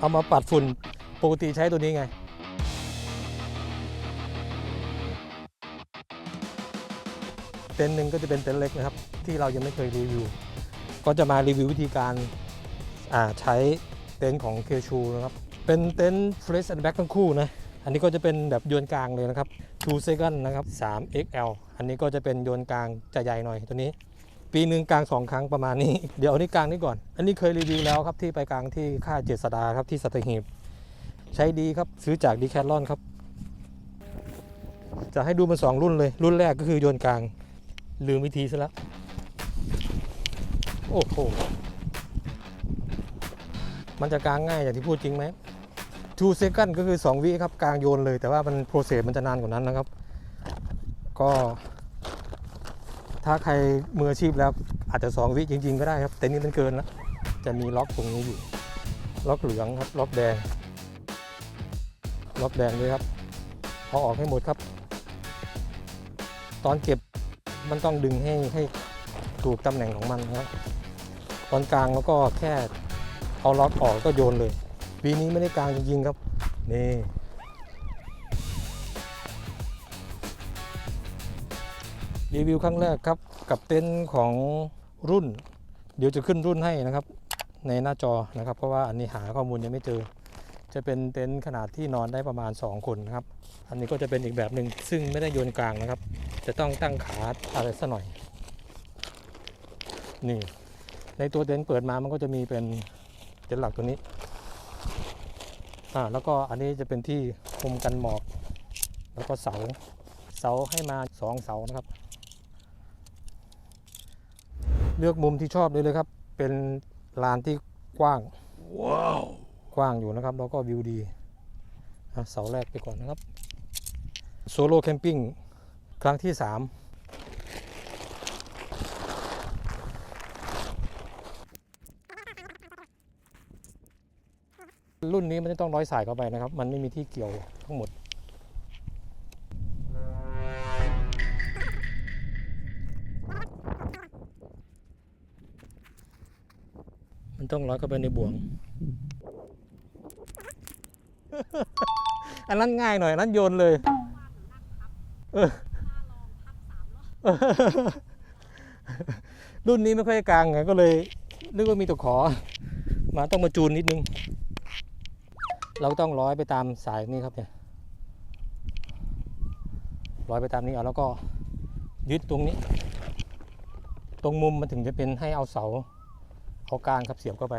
เอามาปัดฝุ่นปกติใช้ตัวนี้ไง เต็นท์หนึ่งก็จะเป็นเต็นท์เล็กนะครับ ที่เรายังไม่เคยรีวิว ก็จะมารีวิววิธีการใช้เต็นท์ของเคชูนะครับ เป็นเต็นท์ Fresh and Back ทั้งคู่นะ อันนี้ก็จะเป็นแบบโยนกลางเลยนะครับ2 second นะครับ 3 XL อันนี้ก็จะเป็นโยนกลางจะใหญ่หน่อยตัวนี้ ปีหนึ่งกลางสองครั้งประมาณนี้ เดี๋ยวอานี่กลางนี่ก่อน อันนี้เคยรีวิวแล้วครับที่ไปกลางที่ค่าเจษดาครับที่สัตหีบใช้ดีครับซื้อจากดีแคทลอนครับ จะให้ดูมาสองรุ่นเลย รุ่นแรกก็คือโยนกลาง ลืมวิธีซะแล้ว โอ้โห มันจะกลางง่ายอย่างที่พูดจริงไหม2 second ก็คือ 2 วิครับกลางโยนเลย แต่ว่ามันโปรเซสมันจะนานกว่านั้นนะครับ ก็ ถ้าใครมืออาชีพแล้วอาจจะ 2 วิจริง ๆ ก็ได้ครับ แต่นี่มันเกินแล้ว จะมีล็อกตรงนี้อยู่ ล็อกเหลืองครับ ล็อกแดง ล็อกแดงด้วยครับเอาออกให้หมดครับ ตอนเก็บมันต้องดึงให้ให้ถูกตำแหน่งของมันครับ ตอนกลางแล้วก็แค่เอาล็อกออกก็โยนเลย ปีนี้ไม่ได้กลางจริงๆครับ นี่ รีวิวครั้งแรกครับกับเต็นท์ของรุ่น เดี๋ยวจะขึ้นรุ่นให้นะครับ ในหน้าจอนะครับ เพราะว่าอันนี้หาข้อมูลยังไม่เจอ จะเป็นเต็นท์ขนาดที่นอนได้ประมาณ 2 คนนะครับ อันนี้ก็จะเป็นอีกแบบหนึ่งซึ่งไม่ได้โยนกลางนะครับ จะต้องตั้งขาอะไรสัหน่อยนี่ในตัวเต็นท์เปิดมามันก็จะมีเป็นเต็นท์หลักตัวนี้อ่าแล้วก็อันนี้จะเป็นที่คุมกันหมอก แล้วก็เสา เสาให้มาสองเสานะครับ เลือกมุมที่ชอบเลยเลยครับ เป็นลานที่กว้าง ว้าว กว้างอยู่นะครับ แล้วก็วิวดีอะเสาแรกไปก่อนนะครับโซโล่แคมปิ้งครั้งที่ 3รุ่นนี้มันจะต้องร้อยสายเข้าไปนะครับ มันไม่มีที่เกี่ยวทั้งหมด ต้องร้อยเข้าไปในบ่วง อันนั้นง่ายหน่อยนั้นโยนเลยเออรุ่นนี้ไม่ค่อยกลางไงก็เลยนึกว่ามีตะขอ มาต้องมาจูนนิดนึง เราต้องร้อยไปตามสายนี่ครับเนี่ยร้อยไปตามนี้เอาแล้วก็ยึดตรงนี้ ตรงมุมมันถึงจะเป็นให้เอาเสา เอากลางครับเสียบเข้าไป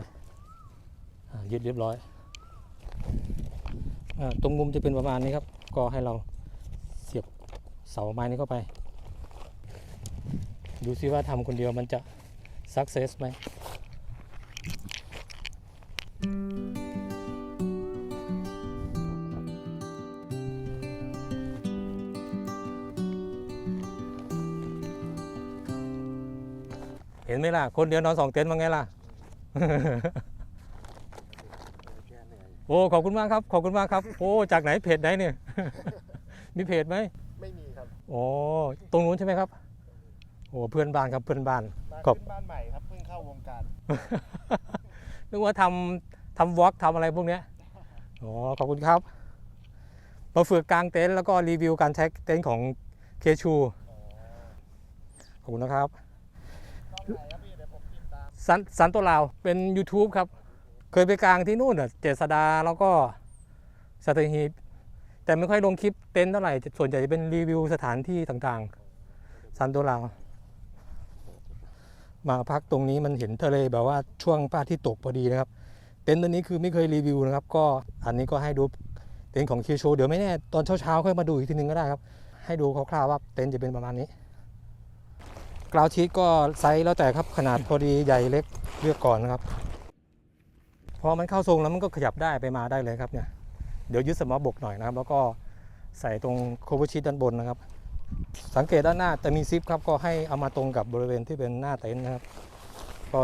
ยึดเรียบร้อยอตรงมุมจะเป็นประมาณนี้ครับ ก็ให้เราเสียบเสาไม้นี้เข้าไป ดูซิว่าทำคนเดียวมันจะ success ไหมเห็นไหมล่ะ คนเดียวนอนสองเต็นท์ว่าไงล่ะ โอ้ขอบคุณมากครับ ขอบคุณมากครับ โอ้จากไหนเพจไหนเนี่ย มีเพจไหมไม่มีครับโอ้ตรงนู้นใช่ไหมครับโอ้เพื่อนบ้านครับเพื่อนบ้านบ้านครับขึ้นบ้านใหม่ครับเพิ่งเข้าวงการนึกว่าทำทำวอล์กทำอะไรพวกเนี้ยอ๋อขอบคุณครับมาฝึกกลางเต็นท์แล้วก็รีวิวการใช้เต็นท์ของเคชูขอบคุณนะครับ สันสันตัวลาวเป็น YouTube ครับ เคยไปกลางที่นู่นอะเจษดาแล้วก็สัตหีบแต่ไม่ค่อยลงคลิปเต็นท์เท่าไหร่ ส่วนใหญ่จะเป็นรีวิวสถานที่ต่างๆ สันตัวลาวมาพักตรงนี้มันเห็นทะเลแบบว่าช่วงพระอาทิตย์ตกพอดีนะครับ เต็นท์ตัวนี้คือไม่เคยรีวิวนะครับ ก็อันนี้ก็ให้ดูเต็นท์ของคิวโชเดี๋ยวไม่แน่ตอนเช้าๆค่อยมาดูอีกทีนึงก็ได้ครับ ให้ดูคร่าวๆว่าเต็นท์จะเป็นประมาณนี้ กราวชีตก็ไซส์แล้วแต่ครับขนาดพอดีใหญ่เล็กเลือกก่อนนะครับ พอมันเข้าทรงแล้วมันก็ขยับได้ไปมาได้เลยครับเนี่ยเดี๋ยวยึดสมอบกหน่อยนะครับ แล้วก็ใส่ตรงโคเวอร์ชีตด้านบนนะครับ สังเกตด้านหน้าจะมีซิปครับก็ให้เอามาตรงกับบริเวณที่เป็นหน้าเต็นท์นะครับ ก็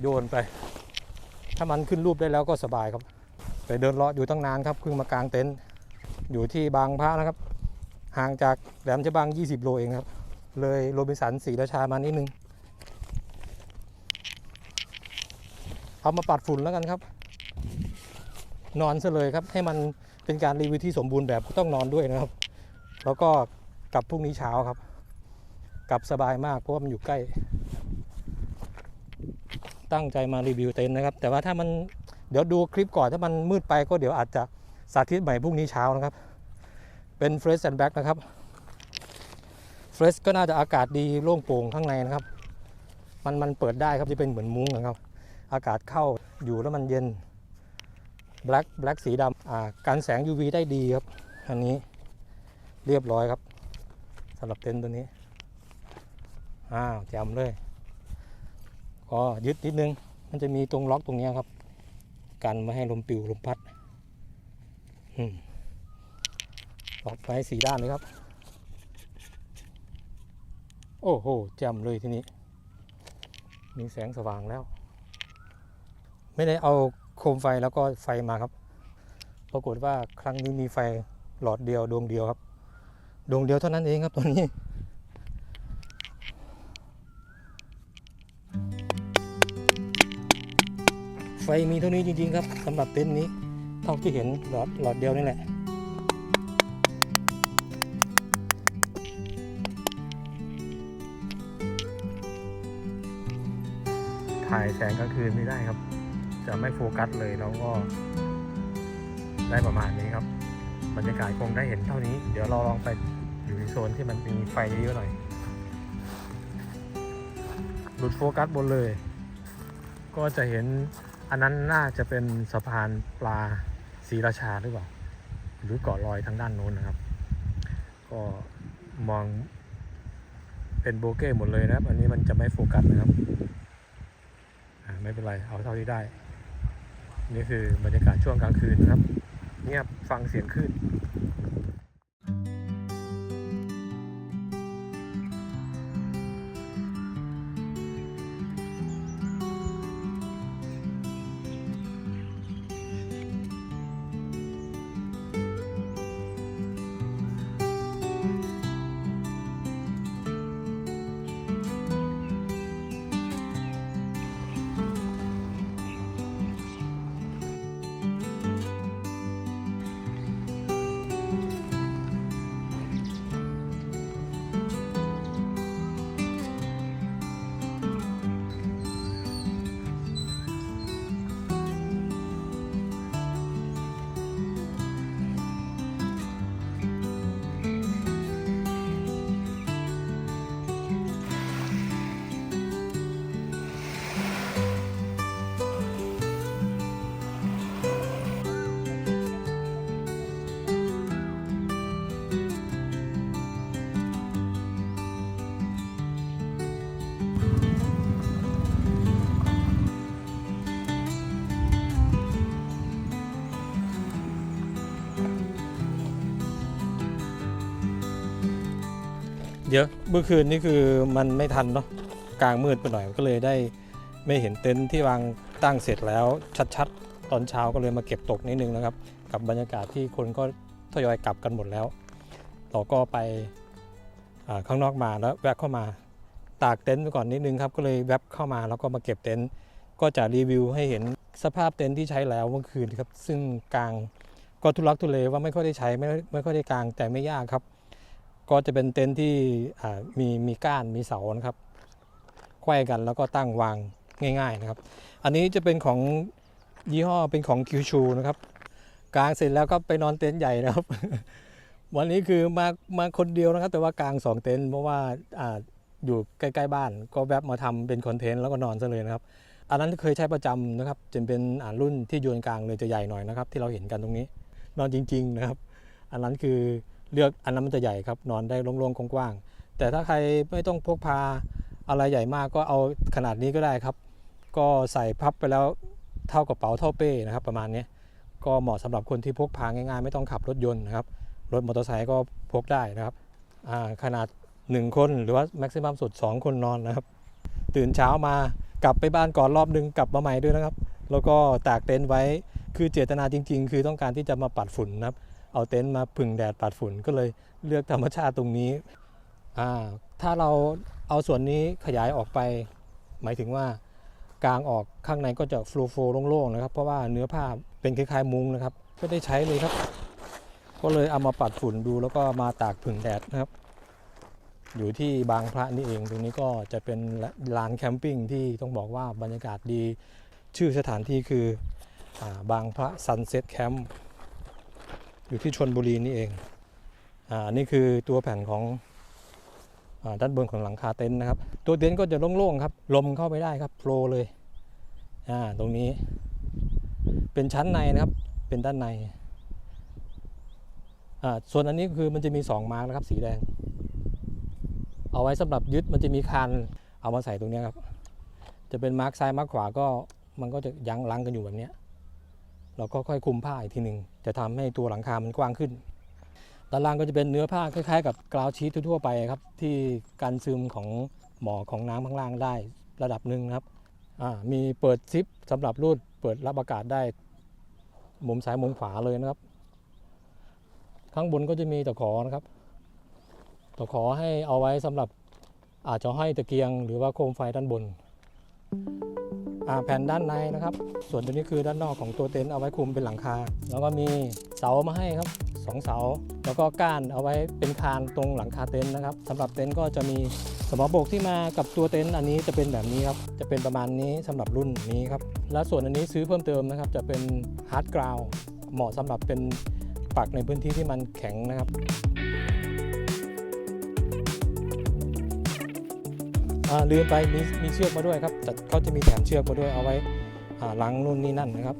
โยนไป ถ้ามันขึ้นรูปได้แล้วก็สบายครับไปเดินเลาะอยู่ตั้งนานครับเพิ่งมากางเต็นท์อยู่ที่บางพระนะครับ ห่างจากแหลมฉบัง 20 โลเองครับ เลยโรบินสันศรีราชามานิดนึง เอามาปัดฝุ่นแล้วกันครับ นอนซะเลยครับ ให้มันเป็นการรีวิวที่สมบูรณ์แบบต้องนอนด้วยนะครับ แล้วก็กลับพรุ่งนี้เช้าครับ กลับสบายมากเพราะว่ามันอยู่ใกล้ ตั้งใจมารีวิวเต็นท์นะครับ แต่ว่าถ้ามันเดี๋ยวดูคลิปก่อนถ้ามันมืดไปก็เดี๋ยวอาจจะสาธิตใหม่พรุ่งนี้เช้านะครับ เป็นเฟรชแอนด์แบ็กนะครับ รชก็น่าจะอากาศดีโล่งโปร่งข้างในนะครับ มันมันเปิดได้ครับจะเป็นเหมือนมุ้งนะครับ อากาศเข้าอยู่แล้วมันเย็น black black สีดำอ่ากันแสง UV ได้ดีครับ อันนี้เรียบร้อยครับสำหรับเต็นท์ตัวนี้ อ้าวจำเลยก็ยึดนิดนึง มันจะมีตรงล็อกตรงนี้ครับ กันไม่ให้ลมปิวลมพัดอืมล็อกไว้สีด้านเลยครับ โอ้โหแจ่มเลยทีนี้ มีแสงสว่างแล้ว ไม่ได้เอาโคมไฟแล้วก็ไฟมาครับ ปรากฏว่าครั้งนี้มีไฟหลอดเดียวดวงเดียวครับ ดวงเดียวเท่านั้นเองครับตัวนี้ไฟมีเท่านี้จริงๆครับสำหรับเต็นท์นี้เท่าที่เห็นหลอดหลอดเดียวนี่แหละ ถ่ายแสงกลางคืนไม่ได้ครับ จะไม่โฟกัสเลยแล้วก็ ได้ประมาณนี้ครับ บรรยากาศคงได้เห็นเท่านี้ เดี๋ยวเราลองไปอยู่ในโซนที่มันมีไฟเยอะๆหน่อยหลุดโฟกัสบนเลย ก็จะเห็นอันนั้นน่าจะเป็นสะพานปลาศรีราชาหรือเปล่า หรือเกาะลอยทางด้านโน้นนะครับ ก็มองเป็นโบเก้หมดเลยนะครับ อันนี้มันจะไม่โฟกัสนะครับ ไม่เป็นไร เอาเท่าที่ได้ นี่คือบรรยากาศช่วงกลางคืนนะครับ เงียบฟังเสียงคลื่น เดี๋ยวเมื่อคืนนี่คือมันไม่ทันเนาะกลางมืดไปหน่อยก็เลยได้ไม่เห็นเต็นท์ที่วางตั้งเสร็จแล้วชัดๆ ตอนเช้าก็เลยมาเก็บตกนิดนึงนะครับ กับบรรยากาศที่คนก็ทยอยกลับกันหมดแล้ว เราก็ไปข้างนอกมาแล้วแวะเข้ามาตากเต็นท์ไปก่อนนิดนึงครับก็เลยแวบเข้ามาแล้วก็มาเก็บเต็นท์ก็จะรีวิวให้เห็นสภาพเต็นท์ที่ใช้แล้วเมื่อคืนครับซึ่งกลางก็ทุลักทุเลว่าไม่ค่อยได้ใช้ไม่ไม่ค่อยได้กลางแต่ไม่ยากครับ ก็จะเป็นเต็นท์ที่มีมีก้านมีเสานะครับไขว้กันแล้วก็ตั้งวางง่าย ๆนะครับ อันนี้จะเป็นของยี่ห้อเป็นของคิวชูนะครับกลางเสร็จแล้วก็ไปนอนเต็นท์ใหญ่นะครับ วันนี้คือมามาคนเดียวนะครับ แต่ว่ากลางสองเต็นท์เพราะว่าอ่าอยู่ใกล้ๆบ้านก็แวบมาทำเป็นคอนเทนต์แล้วก็นอนซะเลยนะครับ อันนั้นเคยใช้ประจำนะครับจะเป็นอ่ารุ่นที่โยนกลางเลยจะใหญ่หน่อยนะครับ ที่เราเห็นกันตรงนี้ นอนจริง ๆนะครับ อันนั้นคือ เลือกอันนั้นมันจะใหญ่ครับนอนได้โล่งๆกว้างๆแต่ถ้าใครไม่ต้องพกพาอะไรใหญ่มากก็เอาขนาดนี้ก็ได้ครับ ก็ใส่พับไปแล้วเท่ากระเป๋าเท่าเป้นะครับ ประมาณนี้ก็เหมาะสำหรับคนที่พกพาง่ายๆ ไม่ต้องขับรถยนต์นะครับรถมอเตอร์ไซค์ก็พกได้นะครับอ่าขนาด 1 คนหรือว่าแม็กซิมัมสุด 2 คนนอนนะครับ ตื่นเช้ามากลับไปบ้านก่อนรอบนึงกลับมาใหม่ด้วยนะครับ แล้วก็ตากเต็นท์ไว้คือเจตนาจริง ๆ คือต้องการที่จะมาปัดฝุ่นนะครับ เอาเต็นท์มาพึ่งแดดปัดฝุ่นก็เลยเลือกธรรมชาติตรงนี้ถ้าเราเอาส่วนนี้ขยายออกไป หมายถึงว่ากลางออกข้างในก็จะโฟล์โฟล์โล่งๆนะครับ เพราะว่าเนื้อผ้าเป็นคล้ายๆมุ้งนะครับไม่ได้ใช้เลยครับ ก็เลยเอามาปัดฝุ่นดูแล้วก็มาตากผึ่งแดดนะครับ อยู่ที่บางพระนี่เองตรงนี้ก็จะเป็นลานแคมปิ้งที่ต้องบอกว่าบรรยากาศดี ชื่อสถานที่คืออบางพระซันเซ็ตแคมป์ อยู่ที่ชนบุรีนี่เอง อ่า นี่คือตัวแผ่นของอาด้านบนของหลังคาเต็นท์นะครับ ตัวเต็นท์ก็จะโล่งๆครับ ลมเข้าไปได้ครับโฟลเลย อ่า ตรงนี้ เป็นชั้นในนะครับ เป็นด้านใน อ่า ส่วนอันนี้คือมันจะมีสองมาร์กนะครับ สีแดง เอาไว้สำหรับยึดมันจะมีคานเอามาใส่ตรงนี้ครับ จะเป็นมาร์กซ้ายมาร์กขวาก็มันก็จะยั้งลังกันอยู่แบบเนี้ย เราก็ค่อยคุมผ้าอีกทีหนึ่งจะทำให้ตัวหลังคามันกว้างขึ้น ด้านล่างก็จะเป็นเนื้อผ้าคล้ายๆ กับกราวชีททั่วๆไปครับที่การซึมของหมอของน้ำข้างล่างได้ระดับหนึ่งครับมีเปิดซิปสำหรับรูดเปิดรับอากาศได้มุมซ้ายมุมขวาเลยนะครับ ข้างบนก็จะมีตะขอนะครับตะขอให้เอาไว้สำหรับอาจจะห้อยตะเกียง หรือว่าโคมไฟด้านบน แผ่นด้านในนะครับ ส่วนตัวนี้คือด้านนอกของตัวเต็นท์เอาไว้คุมเป็นหลังคา แล้วก็มีเสามาให้ครับสองเสา แล้วก็ก้านเอาไว้เป็นคานตรงหลังคาเต็นท์นะครับสำหรับเต็นท์ก็จะมีสมอโบกที่มากับตัวเต็นท์อันนี้จะเป็นแบบนี้ครับ จะเป็นประมาณนี้สำหรับรุ่นนี้ครับ และส่วนอันนี้ซื้อเพิ่มเติมนะครับ จะเป็นฮาร์ดกราวเหมาะสำหรับเป็นปักในพื้นที่ที่มันแข็งนะครับ ลืมไปมีมีเชือกมาด้วยครับแต่เขาจะมีแถมเชือกมาด้วยเอาไว้ล้างนู่นนี่นั่นนะครับ